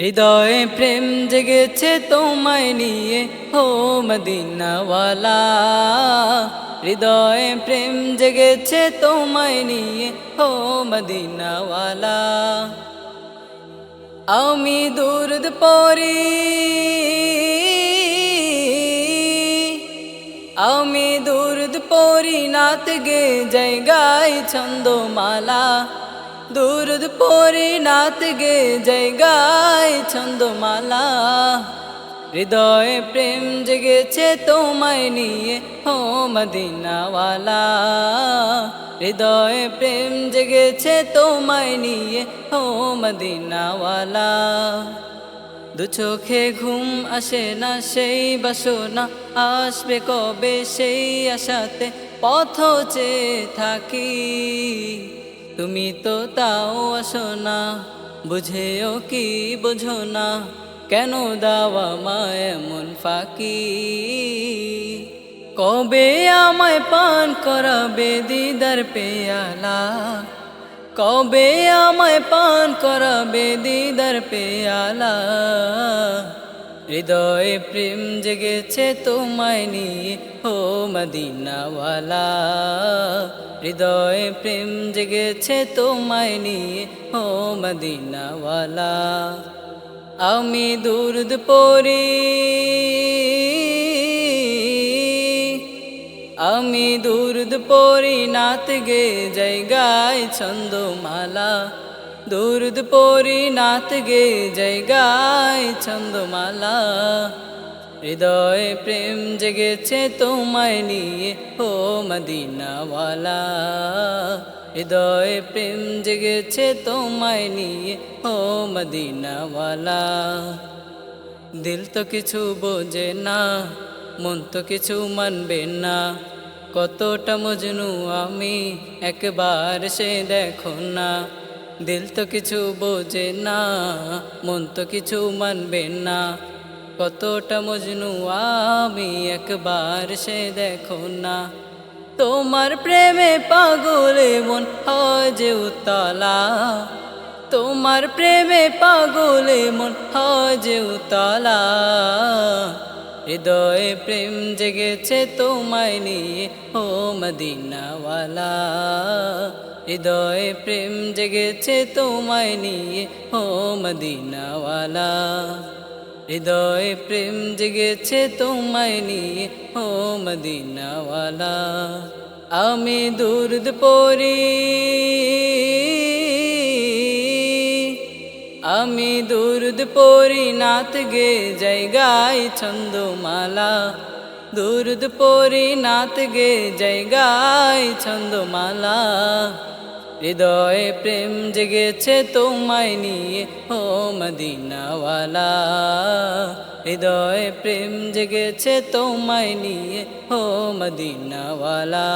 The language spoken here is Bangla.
হৃদয়ে প্রেম জেগেছে তোমায় নিয়ে হো মদিনাওয়ালা। হৃদয়ে প্রেম জেগেছে তোমায় নিয়ে হো মদিনাওয়ালা। আমি দুরদ পরি আমি দুরদ পরি নাত গে জায়গায় ছন্দমালা। দুরদ পরি নাত গে জায়গায় ছন্দমালা। হৃদয়ে প্রেম জেগেছে তোমায় নিয়ে হো মদিনাওয়ালা। হৃদয়ে প্রেম জেগেছে তোমায় নিয়ে হো মদিনাওয়ালা। দু চোখে ঘুম আসে না সেই বাসনা, আসবে কবে সেই আশাতে পথ চেয়ে থাকি। তুমি তো তাও আসো না, বুঝেও কি বোঝো না, কেন দাওয়া মায় এমন ফাঁকি? কবে আমায় পান করাবে দিদার পেয়ালা? কবে আমায় পান করাবে দিদার পেয়ালা? হৃদয়ে প্রেম জেগেছে তোমায় নিয়ে হো মদিনাওয়ালা। হৃদয়ে প্রেম জেগেছে তোমায় নিয়ে হো মদিনাওয়ালা। আমি দুর্দ পড়ি, আমি দুর্দ পরি নাত গে জায়গায় ছন্দমালা। দুর্দ পরি নাত গে জায়গায় ছন্দমালা। হৃদয়ে প্রেম জেগেছে তোমায় নিয়ে ও মদিনাওয়ালা। হৃদয়ে প্রেম জেগেছে তোমায় নিয়ে ও মদিনাওয়ালা। দিল তো কিছু বোঝে না, মন তো কিছু মানবে না। কতটা মজনু আমি, একবার সে দেখো না। দিল তো কিছু বোঝে না, মন তো কিছু মানবে না। কতটা মজনু আমি একবার সে দেখো না। তোমার প্রেমে পাগলে মন হয় উতলা। তোমার প্রেমে পাগলে মন হয় উতলা। হৃদয়ে প্রেম জেগেছে তোমায় নিয়ে, ও মদিনাওয়ালা। হৃদয়ে প্রেম জেগেছে তোমায় নিয়ে, ও মদিনাওয়ালা। হৃদয়ে প্রেম জেগেছে তোমায় নিয়ে, ও মদিনাওয়ালা। আমি দুর্দ পরি, আমি দুর্দ পরি, নাত গে জায়গায় ছন্দমালা। দুর্দ পরি নাত গে জায়গায় ছন্দমালা। হৃদয়ে প্রেম জেগেছে তোমায় নিয়ে, ও মদিনাওয়ালা। হৃদয়ে প্রেম জেগেছে তোমায় নিয়ে, ও মদিনাওয়ালা।